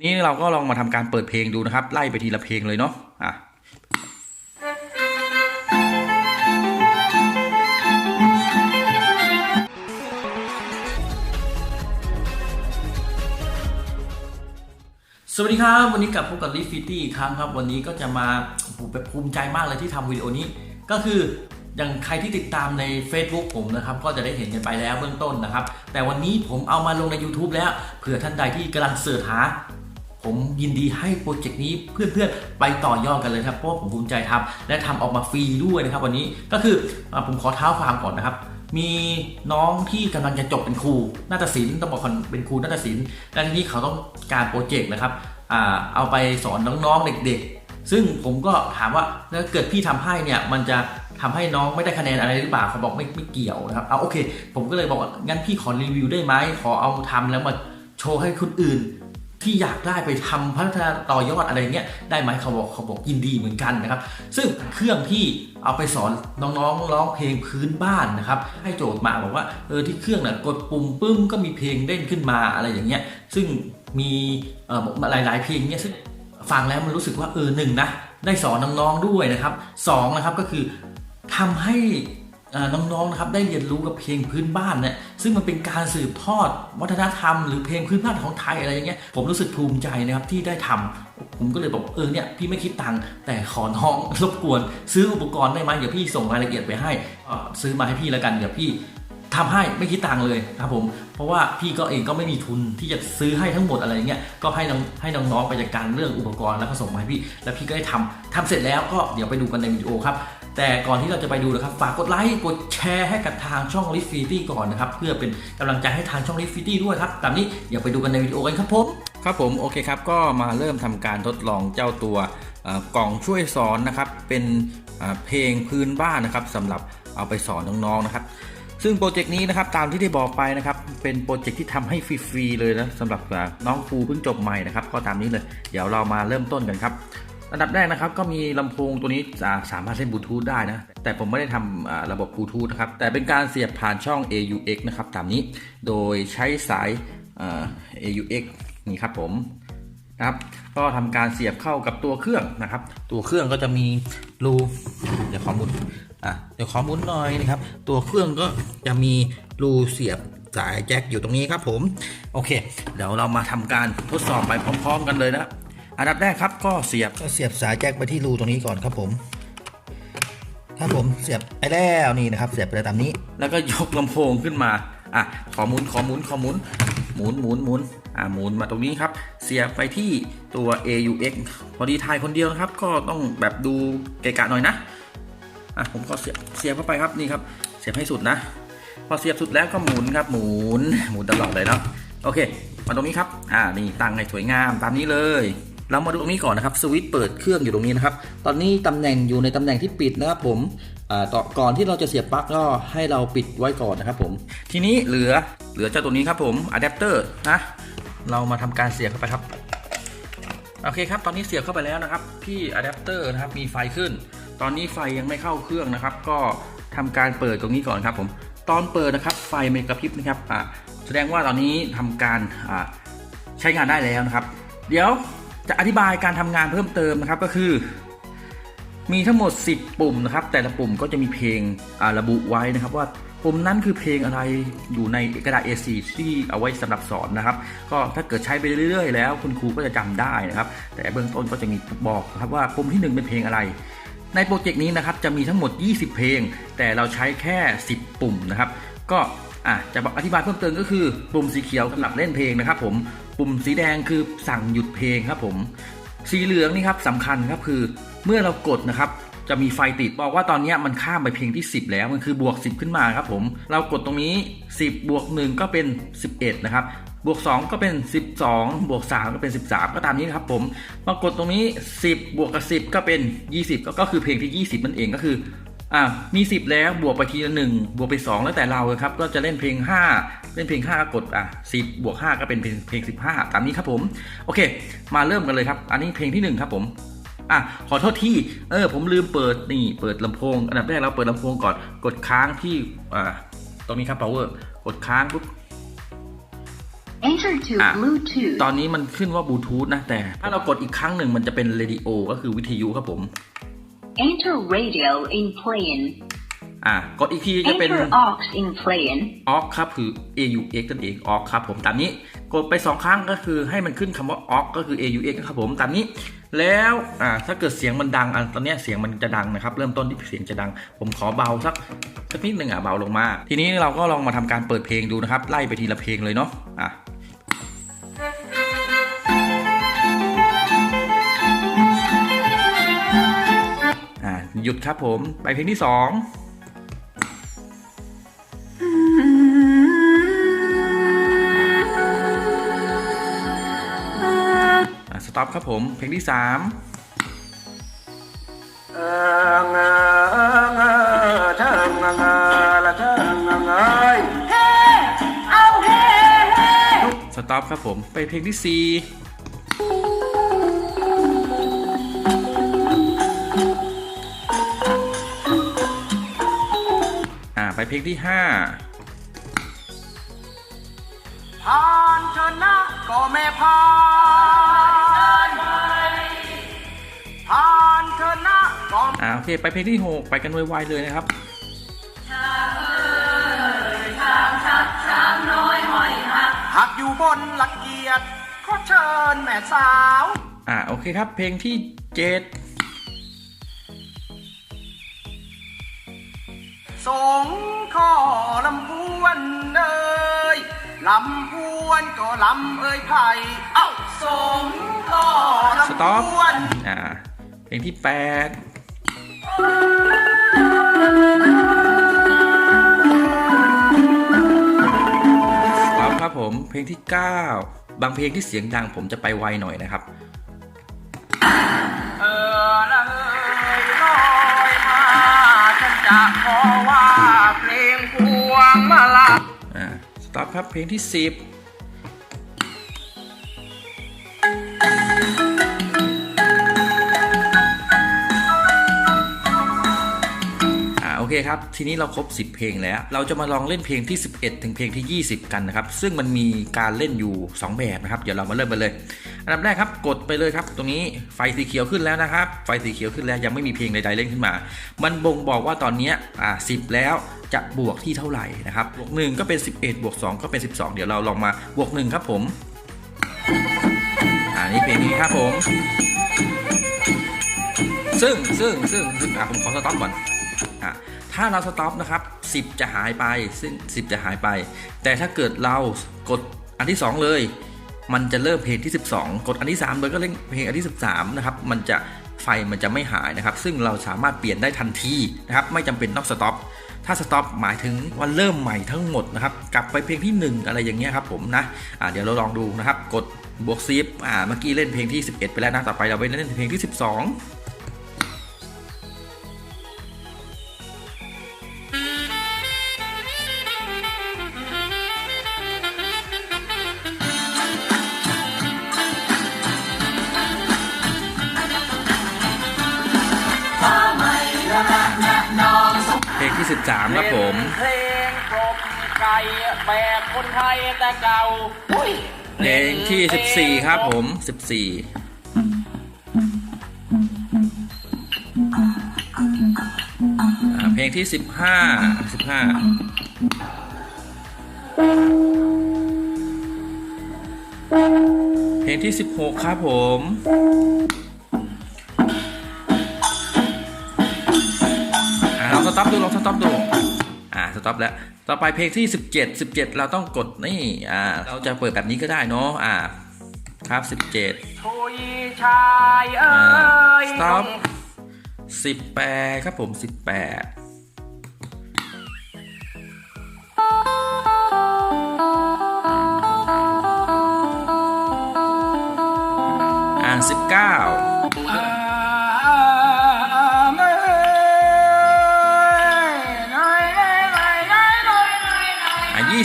ทีนี้เราก็ลองมาทำการเปิดเพลงดูนะครับ ไล่ไปทีละเพลงเลยเนาะอะสวัสดีครับวันนี้กลับพบกับลิฟฟิตี้อีกครั้งครับวันนี้ก็จะมาโอ้โหแบบภูมิใจมากเลยที่ทำวิดีโอนี้ ก็คืออย่างใครที่ติดตามใน Facebook ผมนะครับ ก็จะได้เห็นกันไปแล้วเบื้องต้นนะครับ แต่วันนี้ผมเอามาลงใน YouTube แล้วเผื่อท่านใดที่กำลังเสิร์ชหา ผมยินดีให้โปรเจกต์นี้เพื่อนๆ ไปต่อยอดกันเลยครับเพราะว่าผมภูมิใจทำและทำออกมาฟรีด้วยนะครับ วันนี้ก็คือผมขอเท้าความก่อนนะครับ มีน้องที่กำลังจะจบเป็นครูนาฏศิลป์ต้องบอกก่อนเป็นครูนาฏศิลป์และทีนี้เขาต้องการโปรเจกต์นะครับอเอาไปสอนน้องๆเด็กๆ ซึ่งผมก็ถามว่าถ้าเกิดพี่ทำให้เนี่ยมันจะทำให้น้องไม่ได้คะแนนอะไรหรือเปล่าเขาบอกไม่ไม่เกี่ยวนะครับเอาโอเค ผมก็เลยบอกว่างั้นพี่ขอรีวิวได้ไหมขอเอาทำแล้วมาโชว์ให้คนอื่น ที่อยากได้ไปทำพัฒนาต่อยอดอะไรเงี้ยได้ไหมเขาบอกเขาบอกยินดีเหมือนกันนะครับ ซึ่งเครื่องที่เอาไปสอนน้องๆร้องเพลงพื้นบ้านนะครับให้โจทย์มาบอกว่าเออที่เครื่องน่ะกดปุ่มปึ้มก็มีเพลงเด้นขึ้นมาอะไรอย่างเงี้ยซึ่งมีเอ่อหลายๆเพลงเนี้ยซึ่งฟังแล้วมันรู้สึกว่าเออหนึ่งนะได้สอนน้องๆด้วยนะครับสองนะครับก็คือทำให้ น้องๆนะครับได้เรียนรู้กับเพลงพื้นบ้านเนี่ยซึ่งมันเป็นการสืบทอดวัฒนธรรมหรือเพลงพื้นบ้านของไทยอะไรอย่างเงี้ยผมรู้สึกภูมิใจนะครับที่ได้ทำผมก็เลยบอกเออเนี่ยพี่ไม่คิดตังค์แต่ขอน้องรบกวน ซื้ออุปกรณ์ได้ไหมเดี๋ยวพี่ส่งรายละเอียดไปให้ซื้อมาให้พี่แล้วกันเดี๋ยวพี่ทำให้ไม่คิดตังค์เลยครับผมเพราะว่าพี่ก็เองก็ไม่มีทุนที่จะซื้อให้ทั้งหมดอะไรอย่างเงี้ยก็ให้น้องให้น้องๆไปจัดการเรื่องอุปกรณ์แล้วก็ส่งมาให้พี่ แล้วพี่ก็ได้ทำทำเสร็จแล้วก็เดี๋ยวไปดูกันในวิดีโอครับ แต่ก่อนที่เราจะไปดูนะครับ ฝากกดไลค์กดแชร์ให้กับทางช่อง l i f t i t y ก่อนนะครับ เพื่อเป็นกำลังใจให้ทางช่อง l i f t i t y ด้วยครับ ตามนี้เดี๋ยวไปดูกันในวิดีโอกันครับผมครับผมโอเคครับก็มาเริ่มทำการทดลองเจ้าตัวกล่องช่วยสอนนะครับเป็นเพลงพื้นบ้านนะครับสำหรับเอาไปสอนน้องๆนะครับซึ่งโปรเจกต์นี้นะครับตามที่ได้บอกไปนะครับเป็นโปรเจกต์ที่ทำให้ฟรีๆเลยนะสำหรับน้องครูเพิ่งจบใหม่นะครับก็ตามนี้เลย เดี๋ยวเรามาเริ่มต้นกันครับ อันดับแรกนะครับก็มีลำโพงตัวนี้สามารถเล่นบลูทูธได้นะ แต่ผมไม่ได้ทำอ่าระบบบลูทูธนะครับ แต่เป็นการเสียบผ่านช่อง AUX นะครับตามนี้โดยใช้สาย AUX นี่ครับผมนะครับก็ทำการเสียบเข้ากับตัวเครื่องนะครับ ตัวเครื่องก็จะมีรูเดี๋ยวขอมุนอะเดี๋ยวขอมุนหน่อยนะครับ ตัวเครื่องก็จะมีรูเสียบสายแจ็คอยู่ตรงนี้ครับผม โอเค เดี๋ยวเรามาทำการทดสอบไปพร้อม ๆ กันเลยนะครับ อันดับแรกครับก็เสียบก็เสียบสายแจ็คไปที่รูตรงนี้ก่อนครับผมครับผมเสียบไปแล้วนี่นะครับ เสียบไปแล้วตามนี้ แล้วก็ยกลำโพงขึ้นมาอะขอหมุนขอหมุนขอหมุนหมุนหมุนหมุนอะหมุนมาตรงนี้ครับ เสียบไปที่ตัว AUX พอดีถ่ายคนเดียวนะครับ ก็ต้องแบบดูเกะกะหน่อยนะอะผมก็เสียบเสียบเข้าไปครับนี่ครับ เสียบให้สุดนะ พอเสียบสุดแล้วก็หมุนครับหมุนหมุนตลอดเลยเนาะโอเคมาตรงนี้ครับอ่านี่ตั้งให้สวยงามตามนี้เลย เรามาดูตรงนี้ก่อนนะครับสวิตช์เปิดเครื่องอยู่ตรงนี้นะครับ ตอนนี้ตำแหน่งอยู่ในตำแหน่งที่ปิดนะครับผมต่อก่อนที่เราจะเสียบปลั๊กก็ให้เราปิดไว้ก่อนนะครับผมทีนี้เหลือเหลือเจ้าตัวนี้ครับผมอะแดปเตอร์นะเรามาทำการเสียบเข้าไปครับโอเคครับตอนนี้เสียบเข้าไปแล้วนะครับที่อะแดปเตอร์นะครับมีไฟขึ้น ตอนนี้ไฟยังไม่เข้าเครื่องนะครับ ก็ทำการเปิดตรงนี้ก่อนครับผมตอนเปิดนะครับไฟไม่กระพริบนะครับแสดงว่าตอนนี้ทำการใช้งานได้แล้วนะครับ เดี๋ยว จะอธิบายการทำงานเพิ่มเติมนะครับก็คือ มีทั้งหมด 10 ปุ่มนะครับ แต่ละปุ่มก็จะมีเพลงระบุไว้นะครับ ว่าปุ่มนั้นคือเพลงอะไรอยู่ในกระดาษ A4 ที่เอาไว้สำหรับสอนนะครับ ก็ถ้าเกิดใช้ไปเรื่อยๆ แล้วคุณครูก็จะจำได้นะครับ แต่เบื้องต้นก็จะมีบอกนะครับว่าปุ่มที่หนึ่งเป็นเพลงอะไร ในโปรเจกต์นี้นะครับจะมีทั้งหมด 20 เพลง แต่เราใช้แค่ 10 ปุ่มนะครับ ก็ อะจะบอกอธิบายเพิ่มเติมก็คือปุ่มสีเขียวสำหรับเล่นเพลงนะครับ ผมปุ่มสีแดงคือสั่งหยุดเพลงครับ ผม สีเหลืองนี่ครับสำคัญครับคือ เมื่อเรากดนะครับจะมีไฟติดบอกว่าตอนนี้มันข้ามไปเพลงที่ 10 แล้วมันคือบวก 10 ขึ้นมาครับผม เรากดตรงนี้ 10 บวก 1 ก็เป็น 11 นะครับ บวก 2 ก็เป็น 12 บวก 3 ก็เป็น 13 ก็ตามนี้นะครับผมมากดตรงนี้ 10 บวกกับ 10 ก็เป็น 20 ก็ก็คือเพลงที่ 20 นั่นเองก็คือ อ่ามี 10 แล้วบวกไปทีละหนึ่งบวกไป 2 แล้วแต่เราเลยครับ ก็จะเล่นเพลง 5 เล่นเพลง 5 ก็กดอะ10บวก5ก็เป็นเพลงเพลง 15 ตามนี้ครับผม โอเค มาเริ่มกันเลยครับ อันนี้เพลงที่ 1 ครับผมอะขอโทษที่เออผมลืมเปิดนี่เปิดลำโพง อันดับแรกเราเปิดลำโพงก่อนกดค้างที่อ่าตรงนี้ครับ power กดค้างปุ๊บ Enter to อะ Bluetooth. ตอนนี้มันขึ้นว่าบลูทูธนะแต่ ถ้าเรากดอีกครั้งหนึ่งมันจะเป็นเรดิโอก็คือวิทยุครับผม Enter radio in plane. อะกดอีกทีจะเป็น Enter aux in plane. ออกครับคือ AUX นั่นเองออกครับผมตามนี้กดไปสองครั้งก็คือให้มันขึ้นคำว่าออกก็คือ AUX นะครับผมตามนี้ แล้วอ่าถ้าเกิดเสียงมันดังอะตอนเนี้ยเสียงมันจะดังนะครับ เริ่มต้นที่เสียงจะดัง ผมขอเบาสักสักนิดหนึ่งอะเบาลงมา ทีนี้เราก็ลองมาทำการเปิดเพลงดูนะครับ ไล่ไปทีละเพลงเลยเนาะอะ หยุดครับผม ไปเพลงที่สองอะสต็อปครับผม เพลงที่สามเออเงอเงอเอเงอละเทิงเงอเงยสต็อปครับผม ไปเพลงที่สี่ เพลงที่ห้าผ่านเธอนะก็ไม่ผ่านผ่านเธอนะก็อ่าโอเคไปเพลงที่หกไปกันไวๆเลยนะครับหักอยู่บนหลักเกียรติขอเชิญแม่สาว อ่าโอเคครับ เพลงที่เจ็ดสง ขอลำพวนเอ้ยลำพวนก็ลำเอ้ยไผ่เอ้าสงขอลำพวนอ่าเพลงที่แปดสต็อปครับผมเพลงที่เก้าบางเพลงที่เสียงดังผมจะไปไวหน่อยนะครับ ครับ เพลงที่สิบอ่าโอเคครับ ทีนี้เราครบ 10 เพลงแล้ว เราจะมาลองเล่นเพลงที่ 11 ถึงเพลงที่ 20 กันนะครับ ซึ่งมันมีการเล่นอยู่ 2 แบบนะครับ เดี๋ยวเรามาเริ่มกันเลย อันดับแรกครับกดไปเลยครับ ตรงนี้ไฟสีเขียวขึ้นแล้วนะครับ ไฟสีเขียวขึ้นแล้วยังไม่มีเพลงใดๆเล่นขึ้นมา มันบ่งบอกว่าตอนนี้อ่า10แล้วจะบวกที่เท่าไหร่นะครับบวก1ก็เป็น 11บวก2ก็เป็น 12 เดี๋ยวเราลองมาบวก1ครับผมอ่านี่เพลงนี้ครับผม ซึ่งซึ่งซึ่งซึ่งอะผมขอสต็อปก่อนอะถ้าเราสต็อปนะครับ10 จะหายไปซึ่ง10 จะหายไป แต่ถ้าเกิดเรากดอันที่ 2 เลย มันจะเริ่มเพลงที่ 12 กดอันที่3เลยก็เล่นเพลงอันที่ 13 นะครับ มันจะไฟมันจะไม่หายนะครับ ซึ่งเราสามารถเปลี่ยนได้ทันทีนะครับ ไม่จำเป็นต้องสต็อป ถ้าสต็อปหมายถึงว่าเริ่มใหม่ทั้งหมดนะครับ กลับไปเพลงที่ 1 อะไรอย่างเงี้ยครับผมนะอ่าเดี๋ยวเราลองดูนะครับ กดบวกซีฟอ่า เมื่อกี้เล่นเพลงที่ 11 ไปแล้วนะ ต่อไปเราไปเล่นเพลงที่ 12 ที่13ครับผม เพลงกลมไก่แบบคนไทยแต่เก่าเพลงที่ 14 ครับผม 14อ่เพลงที่15 15เพลงที่16ครับผม ต็อปดูลองสต็อปดูอ่าสต็อปแล้วต่อไปเพลงที่ 17 17 เราต้องกดนี่อ่าเราจะเปิดแบบนี้ก็ได้เนาะอ่าครับ 17ทุยชายเอ้อ่ายสต็อป18 ครับผม 18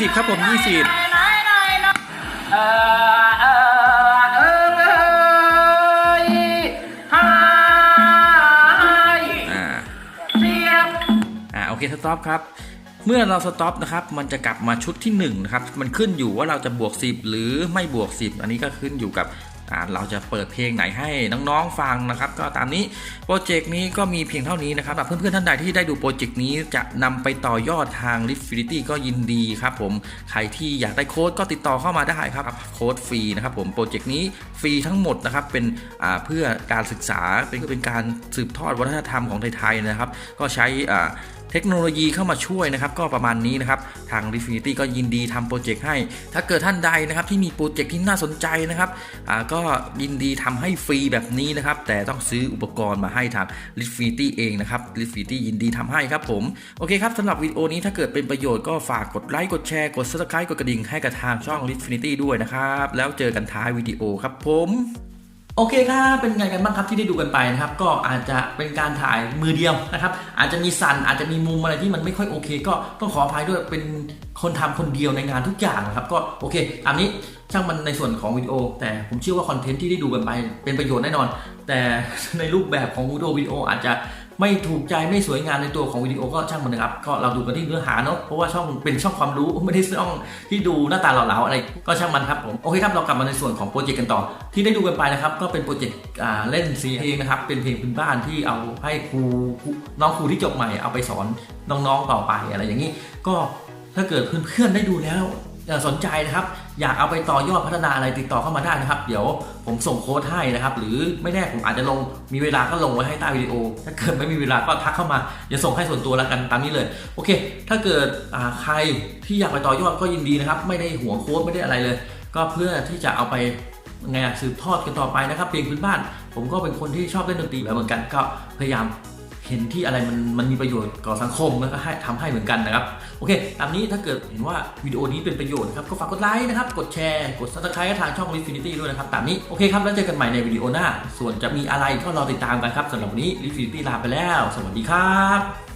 อ่า20ครับผม20เออเออเออเอยหายอ่าเสียงอ่าโอเคสต็อปครับ เมื่อเราสต็อปนะครับ มันจะกลับมาชุดที่1นะครับ มันขึ้นอยู่ว่าเราจะบวก 10 หรือไม่บวก 10 อันนี้ก็ขึ้นอยู่กับ เราจะเปิดเพลงไหนให้น้องๆฟังนะครับ ก็ตามนี้โปรเจกต์นี้ก็มีเพียงเท่านี้นะครับเพื่อนๆท่านใดที่ได้ดูโปรเจกต์นี้จะนำไปต่อยอดทาง l i f i n i t y ก็ยินดีครับผมใครที่อยากได้โค้ดก็ติดต่อเข้ามาได้ครับโค้ดฟรีนะครับผมโปรเจกต์นี้ฟรีทั้งหมดนะครับเป็นเพื่อการศึกษาเป็นเป็นการสืบทอดวัฒนธรรมของไทยๆนะครับ ก็ใช้ เทคโนโลยีเข้ามาช่วยนะครับ ก็ประมาณนี้นะครับ ทาง r e f i n i t y ก็ยินดีทำโปรเจกต์ให้ ถ้าเกิดท่านใดนะครับที่มีโปรเจกต์ที่น่าสนใจนะครับก็ยินดีทำให้ฟรีแบบนี้นะครับ แต่ต้องซื้ออุปกรณ์มาให้ทาง r e f i n i t y เองนะครับ r e f i n i t y ยินดีทำให้ครับผม โอเคครับสำหรับวิดีโอนี้ถ้าเกิดเป็นประโยชน์ก็ฝากกดไลค์กดแชร์กด subscribe กดกระดิ่งให้กับทางช่อง r e f i n i t y ด้วยนะครับ แล้วเจอกันท้ายวิดีโอครับผม โอเคครับเป็นไงกันบ้างครับที่ได้ดูกันไปนะครับก็อาจจะเป็นการถ่ายมือเดียวนะครับอาจจะมีสั่นอาจจะมีมุมอะไรที่มันไม่ค่อยโอเค ก็ต้องขออภัยด้วยเป็นคนทำคนเดียวในงานทุกอย่างนะครับก็โอเคตามนี้ช่างมันในส่วนของวิดีโอ แต่ผมเชื่อว่าคอนเทนต์ที่ได้ดูกันไปเป็นประโยชน์แน่นอน แต่ในรูปแบบของวิดีโอวิดีโออาจจะ ไม่ถูกใจไม่สวยงามในตัวของวิดีโอก็ช่างมันนะครับก็เราดูกันที่เนื้อหาเนาะเพราะว่าช่องเป็นช่องความรู้ไม่ได้ช่องที่ดูหน้าตาเหล่าๆอะไรก็ช่างมันครับผมโอเคครับเรากลับมาในส่วนของโปรเจกต์กันต่อ ที่ได้ดูกันไปนะครับก็เป็นโปรเจกต์เล่นซีเพลงนะครับเป็นเพลงพื้นบ้านที่เอาให้ครูน้องครูที่จบใหม่เอาไปสอนน้องๆต่อไปอะไรอย่างนี้ ก็ถ้าเกิดเพื่อนๆได้ดูแล้วสนใจนะครับ อยากเอาไปต่อยอดพัฒนาอะไรติดต่อเข้ามาได้นะครับ เดี๋ยวผมส่งโค้ดให้นะครับ หรือไม่แน่ผมอาจจะลงมีเวลาก็ลงไว้ให้ใต้วิดีโอ ถ้าเกิดไม่มีเวลาก็ทักเข้ามาเดี๋ยวส่งให้ส่วนตัวแล้วกันตามนี้เลย โอเค ถ้าเกิดใครที่อยากไปต่อยอดก็ยินดีนะครับ ไม่ได้หัวงโค้ดไม่ได้อะไรเลย ก็เพื่อที่จะเอาไปไงสืบทอดกันต่อไปนะครับเพลงพื้นบ้าน ผมก็เป็นคนที่ชอบเล่นดนตรีแบบเหมือนกันก็พยายาม เห็นที่อะไรมันมันมีประโยชน์ต่อสังคมแล้วก็ให้ทำให้เหมือนกันนะครับ โอเค ตามนี้ถ้าเกิดเห็นว่าวิดีโอนี้เป็นประโยชน์นะครับ ก็ฝากกดไลค์นะครับ กดแชร์ กดซับสไครต์ทางช่อง Infinity ด้วยนะครับ ตามนี้ โอเคครับ แล้วเจอกันใหม่ในวิดีโอหน้า ส่วนจะมีอะไรก็รอติดตามกันครับสำหรับวันนี้ Infinity ลาไปแล้ว สวัสดีครับ